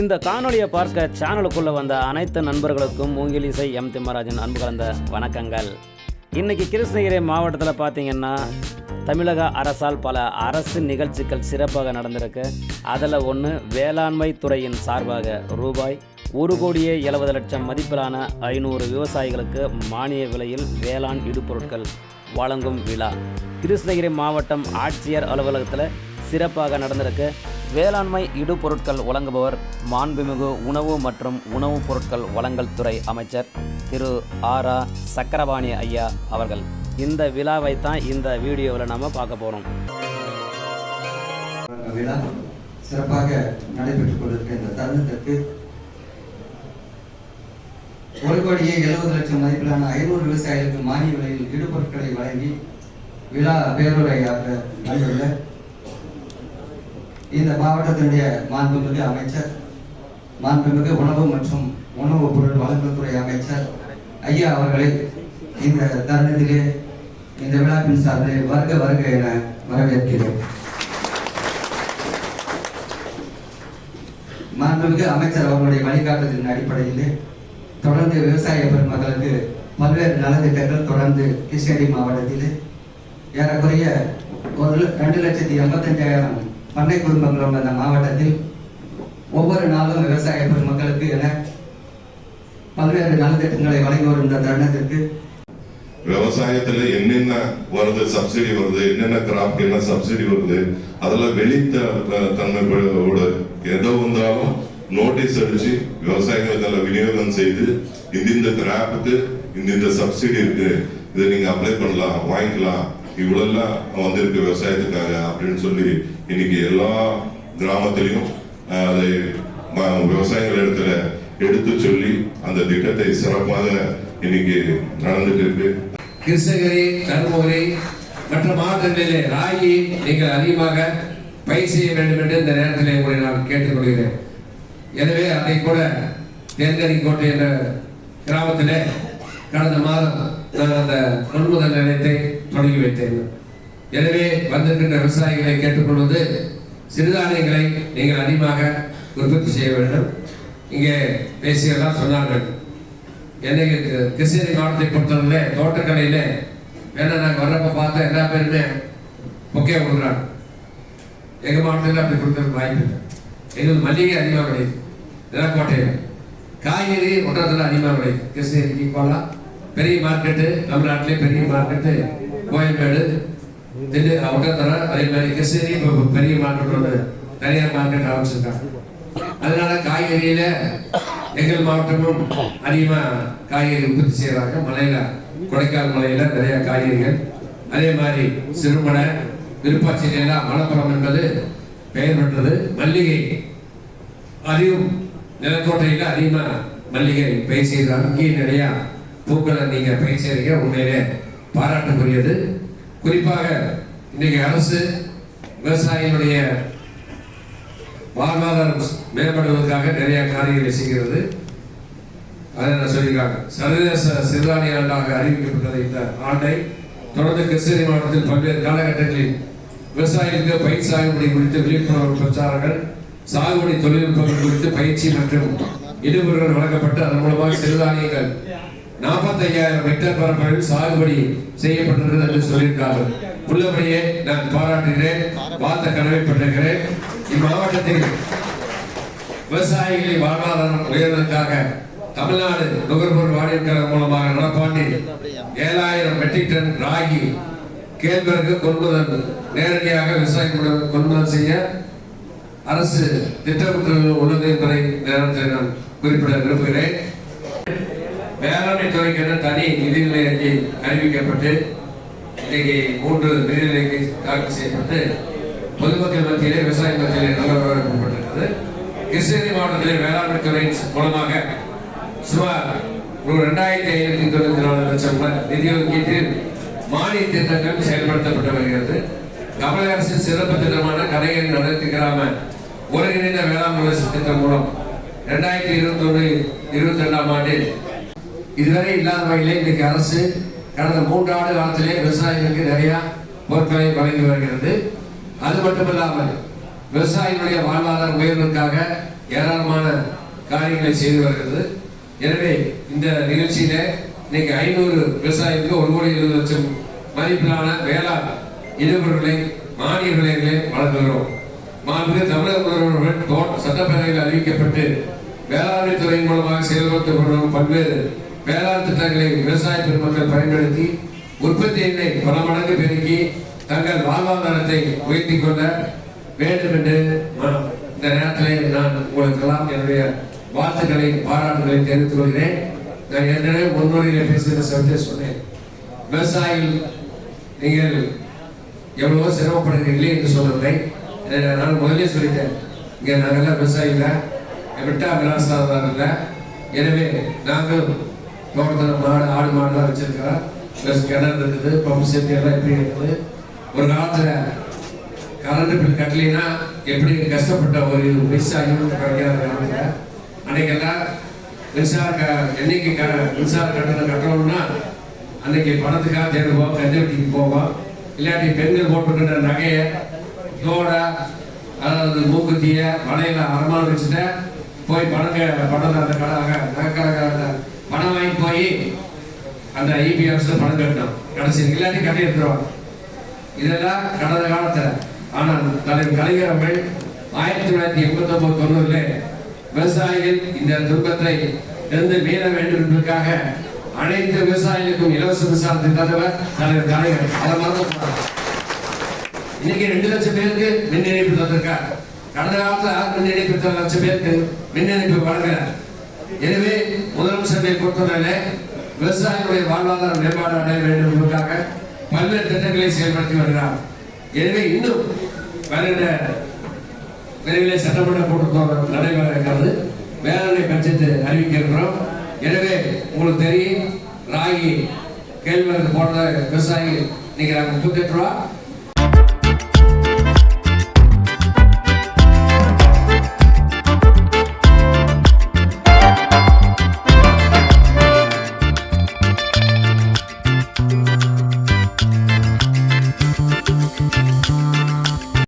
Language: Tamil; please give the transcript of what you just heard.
இந்த காணொலியை பார்க்க சேனலுக்குள்ள வந்த அனைத்து நண்பர்களுக்கும் மூங்கிலிசை எம். திம்மராஜன் அன்பு கலந்த வணக்கங்கள். இன்னைக்கு கிருஷ்ணகிரி மாவட்டத்தில் பார்த்தீங்கன்னா தமிழக அரசால் பல அரசு நிகழ்ச்சிகள் சிறப்பாக நடந்திருக்கு. அதில் ஒன்று வேளாண்மை துறையின் சார்பாக ரூபாய் ஒரு கோடியே எழுபது லட்சம் மதிப்பிலான ஐநூறு விவசாயிகளுக்கு மானிய விலையில் வேளாண் இடுபொருட்கள் வழங்கும் விழா. கிருஷ்ணகிரி மாவட்டம் ஆட்சியர் அலுவலகத்தில் சிறப்பாக நடந்திருக்கு. வேளாண்மை இடுபொருட்கள் வழங்குபவர் மாண்புமிகு உணவு மற்றும் உணவுப் பொருட்கள் வழங்கல் துறை அமைச்சர் திரு ஆரா சக்கரபாணி ஐயா அவர்கள். இந்த விழாவை தான் இந்த வீடியோவில் நம்ம பார்க்க போகிறோம் விழா சிறப்பாக நடைபெற்றுக் கொண்டிருக்க இந்த தருணத்திற்கு ஒரு கோடியே எழுபது லட்சம் மதிப்பிலான ஐநூறு விவசாயிகளுக்கு மானிய விலையில் இடுபொருட்களை வழங்கி விழா பேருரையாக வந்துள்ள இந்த மாவட்டத்தினுடைய மாண்புமிகு அமைச்சர் மாண்புமிகு உணவு மற்றும் உணவுப் பொருள் வழங்கல்துறை அமைச்சர் ஐயா அவர்களை இந்த தருணத்திலே இந்த விழாவின் சார்பில் வருக வருக என வரவேற்கிறேன். மாண்புமிகு அமைச்சர் அவர்களுடைய வழிகாட்டுதலின் அடிப்படையிலே தொடர்ந்து விவசாய பெருமக்களுக்கு பல்வேறு நலத்திட்டங்கள் தொடர்ந்து கிருஷ்ணகிரி மாவட்டத்திலே ஏறக்குறைய ஒரு ரெண்டு லட்சத்தி எண்பத்தஞ்சாயிரம் பண்ணை குடும்பங்கள் உள்ள இந்த மாவட்டத்தில் ஒவ்வொரு நாளும் விவசாய பெருமக்களுக்கு என பல்வேறு நலத்திட்டங்களை வழங்கி வரும் இந்த தருணத்திற்கு விவசாயத்துல என்னென்ன வருது சப்சிடி வருது என்னென்ன கிராப்க்கு என்ன சப்சிடி வருது அதெல்லாம் வெளித்த அஹ், தன்மையோட எதோ வந்தாலும் நோட்டீஸ் அடிச்சு விவசாயிகளுக்கு அதில் விநியோகம் செய்து இந்த கிராப்புக்கு இந்த சப்சிடி இருக்கு இதை நீங்க அப்ளை பண்ணலாம் வாங்கிக்கலாம். இவ்வளெல்லாம் வந்திருக்கு விவசாயத்துக்காக அப்படின்னு சொல்லி இன்னைக்கு எல்லா கிராமத்திலையும் அஹ், அதை விவசாயிகள் இடத்துல எடுத்து சொல்லி அந்த திட்டத்தை சிறப்பாக இன்னைக்கு நடந்துட்டு இருக்கு. கிருஷ்ணகிரி தருமபுரி மற்ற மாவட்டங்களிலே ராகி நீங்கள் அதிகமாக பயிர் செய்ய வேண்டும் என்று இந்த நேரத்தில் உங்களை நான் கேட்டுக்கொள்கிறேன். எனவே அதை கூட தென்கரிக்கோட்டை என்ற கிராமத்திலே கடந்த மாதம் நான் அந்த கொள்முதல் நிலையத்தை தொடங்கி வைத்தேன். எனவே வந்திருக்கின்ற விவசாயிகளை கேட்டுக்கொள்வது சிறுதானியங்களை நீங்கள் அதிகமாக உற்பத்தி செய்ய வேண்டும். இங்கே பேசியெல்லாம் சொன்னார்கள். எனக்கு கிருஷ்ணகிரி மாவட்டத்தை பொறுத்தவரையில தோட்டக்கலையில் வேணா நாங்கள் வர்றப்ப பார்த்தா எல்லா பேருமே பொக்கையை கொடுக்குறாங்க. எங்கள் மாவட்டத்தில் அப்படி கொடுக்கறதுக்கு வாய்ப்பு இல்லை. எங்களுக்கு மல்லிகை அதிகமாக விளையுது நிலக்கோட்டையில். காய்கறி ஒன்றத்தில் அதிகமாக விளையுது கிருஷ்ணகிரிக்கு போகலாம். பெரிய மார்க்கெட்டு தமிழ்நாட்டிலே பெரிய மார்க்கெட்டு கோயம்பேடு திண்டு ஒன்றத்தர அதே மாதிரி கிருஷ்ணகிரி இப்போ பெரிய மார்க்கெட் ஒன்று தனியார் மார்க்கெட் ஆரம்பிச்சிருக்காங்க. அதனால காய்கறியில எங்கள் மாவட்டமும் அதிகமா காய்கறி உற்பத்தி செய்யறாங்க. மலையில கொடைக்கால் மலையில நிறைய காய்கறிகள். அதே மாதிரி சிறுமலை விருப்பாச்சி எல்லாம் மலப்புறம் என்பது பெயர் பெற்றது. மல்லிகை அதிகம் நிலக்கோட்டையில் அதிகமா மல்லிகை பயிர் செய்கிறாங்க இங்கே நிறையா பூக்களை நீங்க பயிற்சி செய்றீங்க உண்மையிலே பாராட்டுக்குரியது. குறிப்பாக இன்னைக்கு அரசு விவசாயிகளுடைய வாழ்வாதாரம் மேம்படுவதற்காக நிறைய காரியங்களை செய்கிறது. அதை நான் சொல்லியிருக்காங்க. சர்வதேச சிறுதானிய ஆண்டாக அறிவிக்கப்பட்டதை இந்த ஆண்டை தொடர்ந்து கிருஷ்ணகிரி மாவட்டத்தில் பல்வேறு காலகட்டங்களில் விவசாயிகளுக்கு பயிர் சாகுபடி குறித்து விழிப்புணர்வு பிரச்சாரங்கள் சாகுபடி தொழில்நுட்பங்கள் குறித்து பயிற்சி மற்றும் இடுபொருள்கள் வழங்கப்பட்டு அதன் மூலமாக சிறுதானியங்கள் நாற்பத்தையாயிரம் ஹெக்டேர் பரப்பளவில் சாகுபடி செய்யப்பட்டிருக்கிறது என்று சொல்லியிருக்கார்கள் உள்ளபடியே நான் பாராட்டுகிறேன் பார்த்த கடமைப்பட்டிருக்கிறேன் இம்மாவட்டத்தில் விவசாயிகளின் வாழ்வாதாரம் உயர்வதற்காக தமிழ்நாடு நுகர்வோர் வாணியக் கழகம் மூலமாக நடப்பாண்டில் ஏழாயிரம் மெட்ரிக் டன் ராகி கேழ்வரகு கொள்முதல் நேரடியாக விவசாயிகளுடன் கொள்முதல் செய்ய அரசு திட்டமிட்டு உள்ளது என்பதை நேரத்தில் நான் குறிப்பிட விரும்புகிறேன். வேளாண்மை துறைக்கு என தனி நிதிநிலை அறிக்கை அறிவிக்கப்பட்டு இன்றைக்கு மூன்று நிதிநிலை தாக்கல் செய்யப்பட்டு பொதுமக்கள் மத்தியிலே விவசாய மத்தியிலே நிலவரப்பட்டிருக்கிறது கிருஷ்ணகிரி மாவட்டத்திலே வேளாண்மை துறையின் மூலமாக சுமார் ரெண்டாயிரத்தி ஐநூத்தி தொண்ணூத்தி நாலு லட்சம் நிதி ஒதுக்கீட்டில் மானிய திட்டங்கள் செயல்படுத்தப்பட்டு வருகிறது. தமிழக அரசின் சிறப்பு திட்டமான கடைகள் நடத்தி கிராம ஒருங்கிணைந்த வேளாண் வளர்ச்சி திட்டம் மூலம் ரெண்டாயிரத்தி இருபத்தி ஒன்று இருபத்தி ரெண்டாம் ஆண்டில் இதுவரை இல்லாத வகையில் இன்றைக்கு அரசு கடந்த மூன்று ஆண்டு காலத்திலே விவசாயிகளுக்கு நிறைய பொருட்களை வழங்கி வருகிறது. அது மட்டுமில்லாமல் விவசாயிகளுடைய வாழ்வாதார உயர்வுக்காக ஏராளமான காரியங்களை செய்து வருகிறது. எனவே இந்த நிகழ்ச்சியில இன்னைக்கு ஐநூறு விவசாயிகளுக்கு ஒரு கோடி இருபது லட்சம் மதிப்பிலான வேளாண் இடுபொருட்களை விலைகளை வழங்குகிறோம். மாண்புமிகு தமிழக முதல்வர்கள் சட்டப்பேரவையில் அறிவிக்கப்பட்டு வேளாண்மை துறையின் மூலமாக செயல்படுத்தப்படும் பல்வேறு வேளாண் திட்டங்களை விவசாய பெருமக்கள் பயன்படுத்தி உற்பத்தியினை பல மடங்கு பெருக்கி தங்கள் வாழ்வாதாரத்தை உயர்த்தி கொள்ள வேண்டும் என்று நான் இந்த நேரத்தில் நான் உங்களுக்கெல்லாம் என்னுடைய வாழ்த்துக்களை பாராட்டுகளை தெரிவித்துக் கொள்கிறேன். நான் ஏற்கனவே முன்னுரையில் பேசுகிற சமயத்தை சொன்னேன். விவசாயிகள் நீங்கள் எவ்வளவோ சிரமப்படுகிறீர்களே என்று சொல்லவில்லை நான் முதலே சொல்லிட்டேன். இங்கே நாங்கள்லாம் விவசாயிகள் விட்டா விலாசாதாரம் இல்லை எனவே நாங்கள் தோட்டத்தில் மாடு ஆடு மாடுலாம் வச்சிருக்கிறோம் ப்ளஸ் கிணறு இருக்குது பம்பு செட்டு எல்லாம் எப்படி இருக்குது? ஒரு காலத்தில் கரண்ட் பில் கட்டலைன்னா எப்படி கஷ்டப்பட்ட ஒரு விவசாயம் கிடைக்காத காலத்தில் அன்னைக்கெல்லாம் மின்சார க என்னைக்கு க மின்சார கட்டணம் கட்டணும்னா அன்னைக்கு பணத்துக்காக தேடுவோம் கஞ்ச வெட்டிக்கு போவோம். இல்லாட்டி பெண்கள் போட்டுக்கிற நகையை தோடை அதாவது மூக்குத்திய வலையில் அறமான வச்சுட்டு போய் பணத்தை பணத்தை அந்த கடை நகைக்கடைக்கார பணம் வாங்கி போய் அந்த ஐபி பணம் கட்டணும் கடைசி இல்லாட்டி கட்டி எடுத்துருவாங்க இதெல்லாம் கடந்த காலத்துல. ஆனால் தலைவர் கலைஞர் அவர்கள் ஆயிரத்தி தொள்ளாயிரத்தி எண்பத்தி ஒன்பது தொண்ணூறுல விவசாயிகள் இந்த துன்பத்தை இருந்து மீள வேண்டும் என்பதற்காக அனைத்து விவசாயிகளுக்கும் இலவச மின்சாரத்தை தந்தவர் தலைவர் கலைஞர். அதை மறந்து இன்னைக்கு ரெண்டு லட்சம் பேருக்கு மின் இணைப்பு தந்திருக்கார். கடந்த காலத்துல யார் மின் இணைப்பு தர லட்சம் பேருக்கு மின் இணைப்பு வழங்குறார் எனவே முதலமைச்சரை பொறுத்தவரையில விவசாயிகளுடைய வாழ்வாதார மேம்பாடு அடைய வேண்டும் என்பதற்காக பல்வேறு திட்டங்களை செயல்படுத்தி வருகிறார். எனவே இன்னும் வருகிற விரைவில் சட்டமன்ற கூட்டத்தொடர் நடைபெற இருக்கிறது. வேளாண்மை பட்ஜெட் அறிவிக்க இருக்கிறோம். எனவே உங்களுக்கு தெரியும் ராகி கேழ்வரகு போன்ற விவசாயி இன்னைக்கு நாங்கள் முப்பத்தெட்டு ரூபா